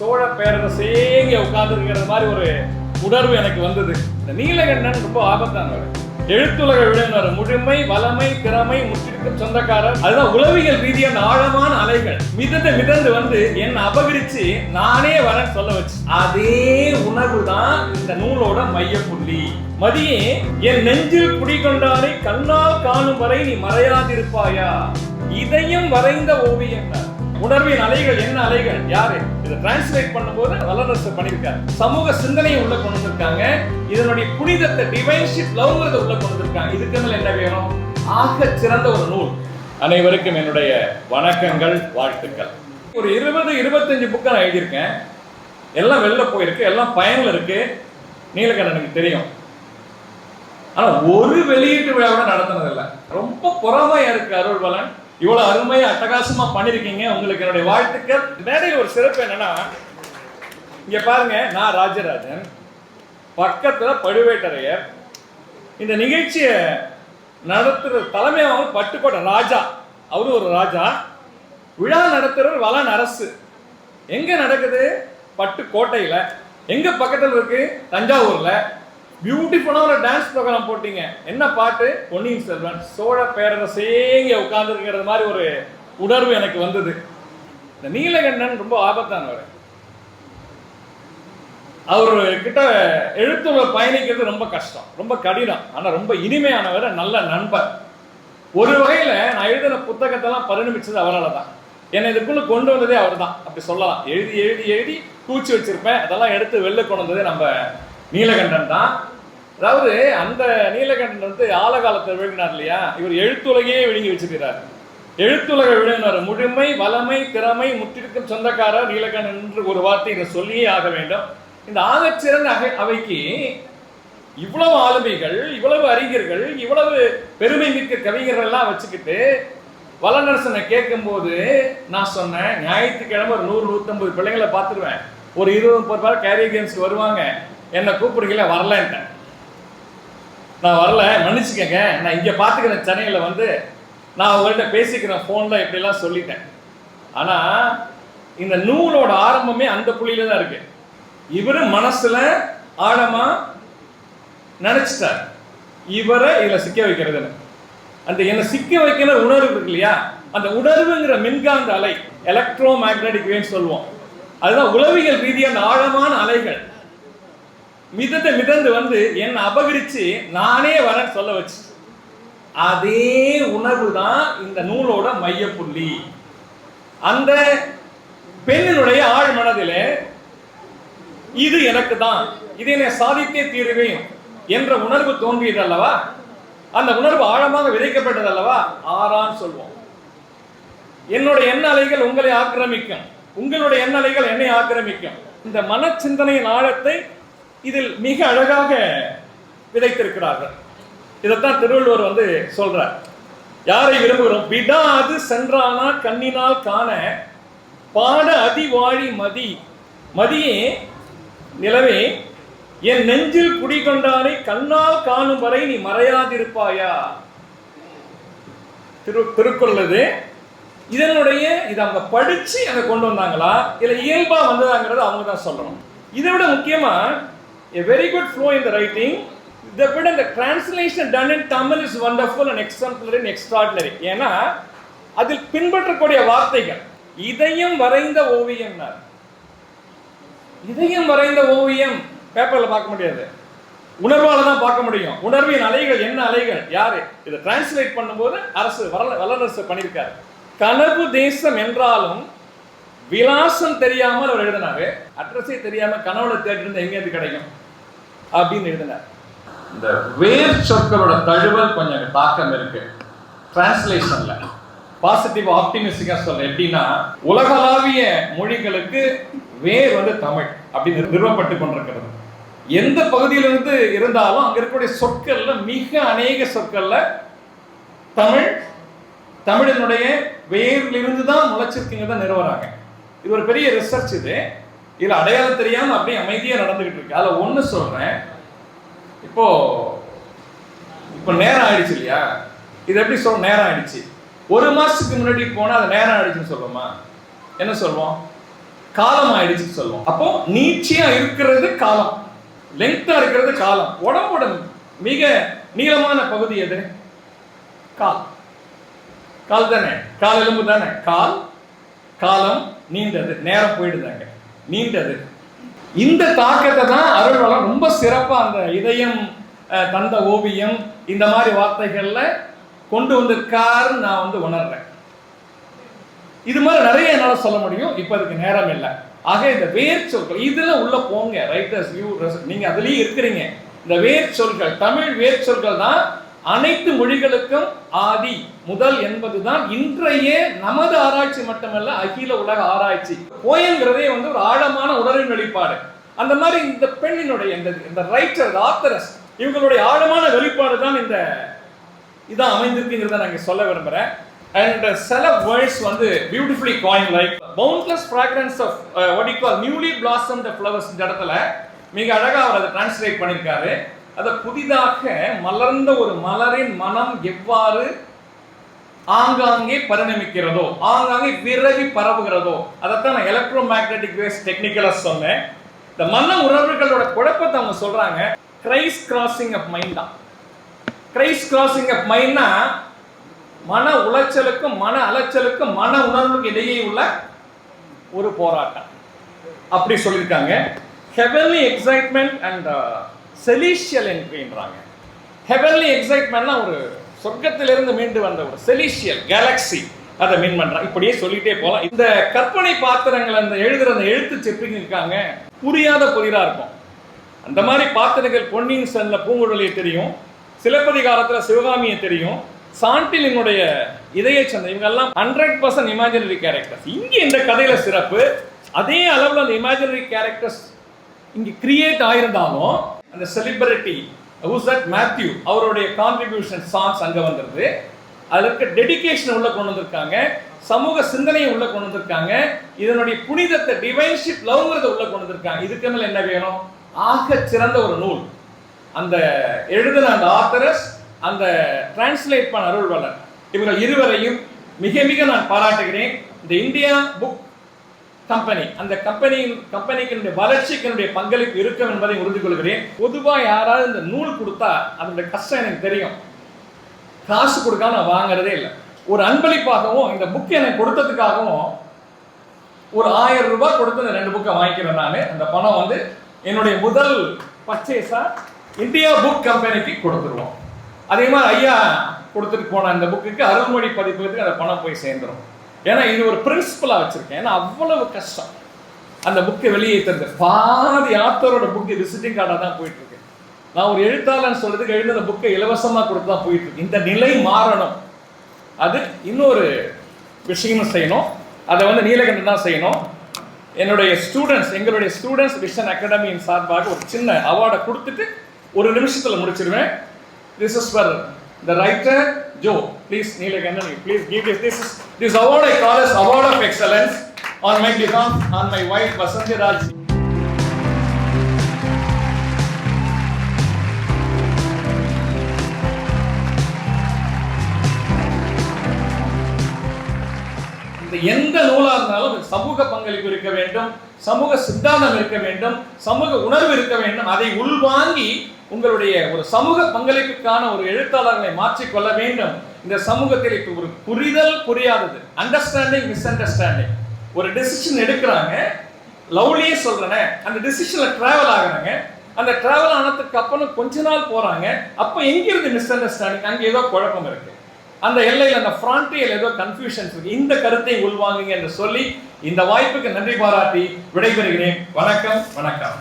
சோழ பேரரசே சேங்கி உட்கார்ந்துருக்கிற மாதிரி ஒரு உணர்வு எனக்கு வந்தது. இந்த நீலகண்டன் ரொம்ப ஆபத்தானவர். எழுத்துலக விழுந்தவர் முழுமை வளமை திறமை முற்றிருக்கும் சொந்தக்காரர். அதுதான் உளவியல் ரீதியான ஆழமான அலைகள். மிதந்து மிதந்து வந்து என்னை அபகரிச்சு நானே வரேன்னு சொல்ல வச்சு. அதே உணர்வு தான் இந்த நூலோட மையப்புள்ளி. மதியே என் நெஞ்சில் குடிகொண்டாரை கண்ணால் காணும் வரை நீ மறையாதிருப்பாயா? இதையும் வரைந்த ஓவியம் தான் உணர்வின் அலைகள் என்ன அலைகள் யாரு? இதை டிரான்ஸ்லேட் பண்ணும்போது வல்லரசு பண்ணியிருக்காரு. சமூக சிந்தனையை உள்ள கொண்டு வந்திருக்காங்க. இதனுடைய புனிதத்தை டிவைன்ஷிப் லவ்ங்கிறத உள்ள கொண்டு வந்திருக்காங்க. இதுக்கு மேல என்ன வேணும்? ஆக சிறந்த ஒரு நூல். அனைவருக்கும் என்னுடைய வணக்கங்கள் வாழ்த்துக்கள். ஒரு இருபது இருபத்தஞ்சு புக்கை நான் எழுதியிருக்கேன். எல்லாம் வெளில போயிருக்கு எல்லாம் பயனில் இருக்கு. நீலகண்டனுக்கு தெரியும். ஆனால் ஒரு வெளியீட்டு விழாவோட நடத்தினதில்லை. ரொம்ப புறமையாக இருக்கு அருள்வலன். இவ்வளவு அருமையா அட்டகாசமா பண்ணிருக்கீங்க. உங்களுக்கு என்னுடைய வாழ்த்துக்கள். மேடையில் ஒரு சிறப்பு என்னன்னா இங்க பாருங்க நான் ராஜராஜன். பக்கத்துல பழுவேட்டரையர். இந்த நிகழ்ச்சியை நடத்துற தலைமையாகவும் பட்டுக்கோட்டை ராஜா. அவரு ஒரு ராஜா. விழா நடத்துறவர் வளன் அரசு. எங்க நடக்குது? பட்டுக்கோட்டையில. எங்க பக்கத்தில் இருக்கு? தஞ்சாவூர்ல. பியூட்டிஃபுல்லாக ஒரு டான்ஸ் ப்ரோக்ராம் போட்டீங்க. என்ன பாட்டு? பொன்னியின் செல்வன். சோழ பேரரசே இங்கே உட்கார்ந்துருக்கிறது மாதிரி ஒரு உணர்வு எனக்கு வந்தது. இந்த நீலகண்டன் ரொம்ப ஆபத்தானவர். அவர் கிட்ட எழுத்துல பயணிக்கிறது ரொம்ப கஷ்டம். ரொம்ப கடினம். ஆனால் ரொம்ப இனிமையானவர் நல்ல நண்பர். ஒரு வகையில் நான் எழுதின புத்தகத்தெல்லாம் பரிணமிச்சது அவரால் தான் என்னை இதுக்குள்ள கொண்டு வந்ததே அவர் தான் அப்படி சொல்லலாம். எழுதி எழுதி எழுதி கூச்சி வச்சிருப்பேன். அதெல்லாம் எடுத்து வெளில கொண்டு வந்ததே நம்ம நீலகண்டன் தான். அதாவது அந்த நீலகண்டன் வந்து ஆலகாலத்தை விழுங்கினார் இல்லையா? இவர் எழுத்துலகையே விழுங்கி வச்சிருக்கிறார். எழுத்துலக விழுங்கினார். முழுமை வளமை திறமை முற்றிருக்கும் சொந்தக்காரர் நீலகண்டன் என்று ஒரு வார்த்தை இதை சொல்லியே ஆக வேண்டும். இந்த ஆகச்சிறந்த அகை அவைக்கு இவ்வளவு ஆளுமைகள் இவ்வளவு அறிஞர்கள் இவ்வளவு பெருமை மிக்க கவிஞர்கள் எல்லாம் வச்சுக்கிட்டு வல்லநரசனை கேட்கும்போது நான் சொன்னேன் ஞாயிற்றுக்கிழமை ஒரு நூறு நூற்றம்பது பிள்ளைங்களை பார்த்துருவேன். ஒரு இருபது முப்பது பேர் கேரியர் கேம்ஸ்க்கு வருவாங்க. என்னை கூப்பிடுறீங்களா? வரலன்ட்டேன். நான் வரல மன்னிச்சுக்கங்க. நான் இங்கே பார்த்துக்கிறேன் சென்னையில் வந்து நான் உங்கள்கிட்ட பேசிக்கிறேன் ஃபோனில் இப்படிலாம் சொல்லிட்டேன். ஆனால் இந்த நூலோட ஆரம்பமே அந்த புள்ளியில தான் இருக்கு. இவர் மனசில் ஆழமாக நினச்சிட்டார். இவரை இதில் சிக்க வைக்கிறதுன்னு. அந்த என்னை சிக்க வைக்கிற உணர்வு இருக்கு இல்லையா? அந்த உணர்வுங்கிற மின்காந்த அலை எலக்ட்ரோ மேக்னடிக் வேவ்னு சொல்லுவோம். அதுதான் உளவியல் ரீதியான ஆழமான அலைகள். மிதந்து மிதந்து வந்து என்னை அபகரித்து நானே வரேன்னு சொல்ல வச்சு. அதே உணர்வு தான் இந்த நூலோட மையப்புள்ளி. அந்த பெண்ணினுடைய ஆழ் மனதில் இது எனக்கு தான் இதை நான் சாதித்தே தீருவேன் என்ற உணர்வு தோன்றியது அல்லவா? அந்த உணர்வு ஆழமாக விதைக்கப்பட்டது அல்லவா? ஆறான்னு சொல்வோம். என்னுடைய எண்ண அலைகள் உங்களை ஆக்கிரமிக்கும். உங்களுடைய எண்ண அலைகள் என்னை ஆக்கிரமிக்கும். இந்த மன சிந்தனையின் ஆழத்தை இதில் மிக அழகாக விதைத்திருக்கிறார்கள். இதைத்தான் திருவள்ளுவர் வந்து சொல்றார். யாரை விரும்புகிறோம்? விடாது சென்றானா கண்ணினால் காண பாட அதிவாழி மதி. மதியே நிலவே என் நெஞ்சில் குடிகொண்டானை கண்ணால் காணும் வரை நீ மறையாதிருப்பாயா? திரு திருக்குறள் இதனுடைய இதை அவங்க படிச்சு அதை கொண்டு வந்தாங்களா? இல்லை இயல்பா வந்ததாங்கிறது அவங்க தான் சொல்லணும். இதை விட முக்கியமா a very good flow in the writing. இதை விட இந்த translation ton in Tamil is wonderful and exemplary and extraordinary. ஏன்னா அதில் பின்பற்றக்கூடிய வார்த்தைகள் இதயம் வரைந்த ஓவியம் இதயம் வரைந்த ஓவியம் பேப்பர்ல பார்க்க முடியாது. உணர்வால தான் பார்க்க முடியும். உணர்வின் அலைகள் என்ன அலைகள் யாரு? இதை டிரான்ஸ்லேட் பண்ணும்போது அரசு வல்ல வல்லரசு பண்ணியிருக்காரு. கனவு தேசம் என்றாலும் விலாசம் தெரியாமல் அவர் எழுதினாரு. அட்ரஸே தெரியாம கனவுல தேடிருந்து எங்கேருந்து கிடைக்கும்? அப்படின்னு எழுதினார். இந்த வேர் சொற்களோட தழுவல் கொஞ்சம் தாக்கம் இருக்கு. டிரான்ஸ்லேஷன்ல பாசிட்டிவ் ஆப்டிமிஸ்டிக்கா சொல்ல எப்படின்னா உலகளாவிய மொழிகளுக்கு வேர் வந்து தமிழ் அப்படின்னு நிறுவப்பட்டு கொண்டிருக்கிறது. எந்த பகுதியிலிருந்து இருந்தாலும் அங்க இருக்கக்கூடிய சொற்கள்ல மிக அநேக சொற்கள்ல தமிழ் தமிழினுடைய வேரிலிருந்து தான் முளைச்சிருக்குங்கிறத நிறுவறாங்க. இது ஒரு பெரிய ரிசர்ச் இது. இதுல அடையாளம் தெரியாம அப்படியே அமைதியா நடந்துகிட்டு இருக்கு. அதுல ஒண்ணு சொல்றேன். இப்போ இப்போ நேரம் ஆயிடுச்சு இல்லையா? இது எப்படி சொல்ல நேரம் ஆயிடுச்சு. ஒரு மாசத்துக்கு முன்னாடி போனா அது நேரம் ஆயிடுச்சுன்னு சொல்லுவோமா என்ன சொல்லுவோம் காலம் ஆயிடுச்சுன்னு சொல்லுவோம் அப்போ நீட்சியா இருக்கிறது காலம். லெங்தா இருக்கிறது காலம். உடம்போட மிக நீளமான பகுதி எது? கால். கால் தானே? கால் எலும்பு தானே? கால். காலம் நீண்டது. நேரம் போயிடுதாங்க. நீண்டது. இந்த தாக்கத்தை தான் அருள்வளம் ரொம்ப சிறப்பாக அந்த இதயம் தந்த ஓவியம் இந்த மாதிரி வார்த்தைகளில் கொண்டு வந்திருக்காருன்னு நான் வந்து உணர்றேன். இது மாதிரி நிறைய என்னால் சொல்ல முடியும். இப்போ அதுக்கு நேரம் இல்லை. ஆக இந்த வேர் சொற்கள் இதில் உள்ள போங்க ரைட்டர்ஸ் யூ நீங்கள் அதுலேயும் இருக்கிறீங்க. இந்த வேர் சொற்கள் தமிழ் வேர் சொற்கள் தான் அனைத்து மொழிகளுக்கும் ஆதி முதல் என்பதுதான் இன்றைய நமது ஆராய்ச்சி மட்டுமல்ல அகில உலக ஆராய்ச்சி. போயங்கிறதே வந்து ஒரு ஆழமான உணர்வின் வெளிப்பாடு. அந்த மாதிரி இந்த பெண்ணினுடைய இந்த இந்த ரைட்டர் ஆத்தரஸ் இவங்களுடைய ஆழமான வெளிப்பாடு தான் இந்த இதான் அமைந்திருக்குங்கிறத நான் இங்கே சொல்ல விரும்புகிறேன் அண்ட் சில வேர்ட்ஸ் வந்து beautifully coin like boundless fragrance of what you call newly blossom the flowers இந்த இடத்துல மிக அழகாக அவர் அதை டிரான்ஸ்லேட் பண்ணியிருக்காரு. அதை புதிதாக மலர்ந்த ஒரு மலரின் மனம் எவ்வாறு ஆங்காங்கே பரிணமிக்கிறதோ ஆங்காங்கே விரவி பரவுகிறதோ அதைத்தான் நான் எலக்ட்ரோ மேக்னெட்டிக் வேவ்ஸ் டெக்னிக்கலாக சொன்னேன். இந்த மன உணர்வுகளோட குழப்பத்தை அவங்க சொல்றாங்க. கிரைஸ் கிராசிங் ஆஃப் மைண்ட் தான் கிரைஸ் கிராசிங் ஆஃப் மைண்ட்னா மன உளைச்சலுக்கும் மன அலைச்சலுக்கும் மன உணர்வுக்கும் இடையே உள்ள ஒரு போராட்டம். அப்படி சொல்லியிருக்காங்க. ஹெவன்லி எக்ஸைட்மெண்ட் அண்ட் செலிஷியல் என்ட்ரின்றாங்க ஹெவன்லி எக்ஸைட்மெண்ட்னா ஒரு சொர்க்கத்திலிருந்து மீண்டு வந்த ஒரு செலிஷியல் கேலக்ஸி அதை மீன் பண்றான் இப்படியே சொல்லிட்டே போகலாம் இந்த கற்பனை பாத்திரங்கள் அந்த எழுதுற அந்த எழுத்து செப்பிங்க இருக்காங்க புரியாத புதிரா இருக்கும். அந்த மாதிரி பாத்திரங்கள் பொன்னியின் செல்ல பூங்குழலியை தெரியும். சிலப்பதிகாரத்தில் சிவகாமியை தெரியும். சாண்டிலினுடைய இதய சந்தை இவங்கெல்லாம் ஹண்ட்ரட் பர்சன்ட் இமேஜினரி கேரக்டர்ஸ் இங்கே இந்த கதையில சிறப்பு. அதே அளவில் அந்த இமேஜினரி கேரக்டர்ஸ் இங்கே கிரியேட் ஆயிருந்தாலும் அந்த செலிபிரிட்டி ஹூஸ் தட் மேத்யூ அவருடைய கான்ட்ரிபியூஷன் சாங்ஸ் அங்கே வந்துடுது அதில் இருக்க டெடிகேஷன் உள்ள கொண்டு வந்திருக்காங்க. சமூக சிந்தனையை உள்ள கொண்டு வந்திருக்காங்க. இதனுடைய புனிதத்தை டிவைன்ஷிப் லவ்ங்கிறத உள்ள கொண்டு வந்திருக்காங்க. இதுக்கு மேல என்ன வேணும்? ஆக சிறந்த ஒரு நூல். அந்த எழுதின அந்த ஆத்தரஸ் அந்த டிரான்ஸ்லேட் பண்ண அருள்வலர் இவர்கள் இருவரையும் மிக மிக நான் பாராட்டுகிறேன். இந்த இந்தியா புக் கம்பெனி அந்த கம்பெனியின் கம்பெனிக்கு வளர்ச்சிக்கு என்னுடைய பங்களிப்பு இருக்கும் என்பதை உறுதி கொள்கிறேன். பொதுவாக யாராவது இந்த நூல் கொடுத்தா அதனுடைய கஷ்டம் எனக்கு தெரியும். காசு கொடுக்காம நான் வாங்குறதே இல்லை. ஒரு அன்பளிப்பாகவும் இந்த புக் எனக்கு கொடுத்ததுக்காகவும் ஒரு ஆயிரம் ரூபாய் கொடுத்து இந்த ரெண்டு புக்கை வாங்கிக்கிறேன் நான். அந்த பணம் வந்து என்னுடைய முதல் பர்ச்சேஸா இந்தியா புக் கம்பெனிக்கு கொடுத்துருவோம். அதே மாதிரி ஐயா கொடுத்துட்டு போன அந்த புக்குக்கு அருள்மொழி பதிப்பகத்துக்கு அந்த பணம் போய் சேர்ந்துடும் ஏன்னா இது ஒரு பிரின்சிபலாக வச்சுருக்கேன். ஏன்னா அவ்வளவு கஷ்டம். அந்த புக்கை வெளியே தந்து பாதி ஆத்தரோட புக்கு விசிட்டிங் கார்டாக தான் போயிட்டு இருக்கு நான் ஒரு எழுத்தாளன் சொல்றதுக்கு எழுதுன புக்கை இலவசமாக கொடுத்து தான் போயிட்டு இருக்கு இந்த நிலை மாறணும். அது இன்னொரு விஷயமும் செய்யணும். அதை வந்து நீலகண்டன் தான் செய்யணும். என்னுடைய ஸ்டூடெண்ட்ஸ் எங்களுடைய ஸ்டூடெண்ட்ஸ் விஷன் அகாடமியின் சார்பாக ஒரு சின்ன அவார்டை கொடுத்துட்டு ஒரு நிமிஷத்தில் முடிச்சிருவேன். This is for the writer Joe please Neelakantan please give this this is this award I call as award of excellence on my become on my wife Vasanthi Raj இந்த எந்த நூலாக இருந்தாலும் சமூக பங்களிப்பு இருக்க வேண்டும் சமூக சித்தாந்தம் இருக்க வேண்டும் சமூக உணர்வு இருக்க வேண்டும். அதை உள்வாங்கி உங்களுடைய ஒரு சமூக பங்களிப்புக்கான ஒரு எழுத்தாளர்களை மாற்றிக்கொள்ள வேண்டும். இந்த சமூகத்தில் இப்போ ஒரு புரிதல் புரியாதது. அண்டர்ஸ்டாண்டிங் மிஸ் அண்டர்ஸ்டாண்டிங் ஒரு டெசிஷன் எடுக்கிறாங்க லவ்லியே சொல்றேனே அந்த டெசிஷனில் ட்ராவல் ஆகுறாங்க. அந்த ட்ராவல் ஆனதுக்கு அப்புறம் கொஞ்ச நாள் போகிறாங்க அப்போ எங்கிருந்து மிஸ் அண்டர்ஸ்டாண்டிங் அங்கே ஏதோ குழப்பம் இருக்குது அந்த எல்லையில் அந்த ஃப்ரான்டியல் ஏதோ கன்ஃபியூஷன்ஸ் இருக்கு. இந்த கருத்தை உள்வாங்குங்க என்று சொல்லி இந்த வாய்ப்புக்கு நன்றி பாராட்டி விடைபெறுகிறேன். வணக்கம் வணக்கம்.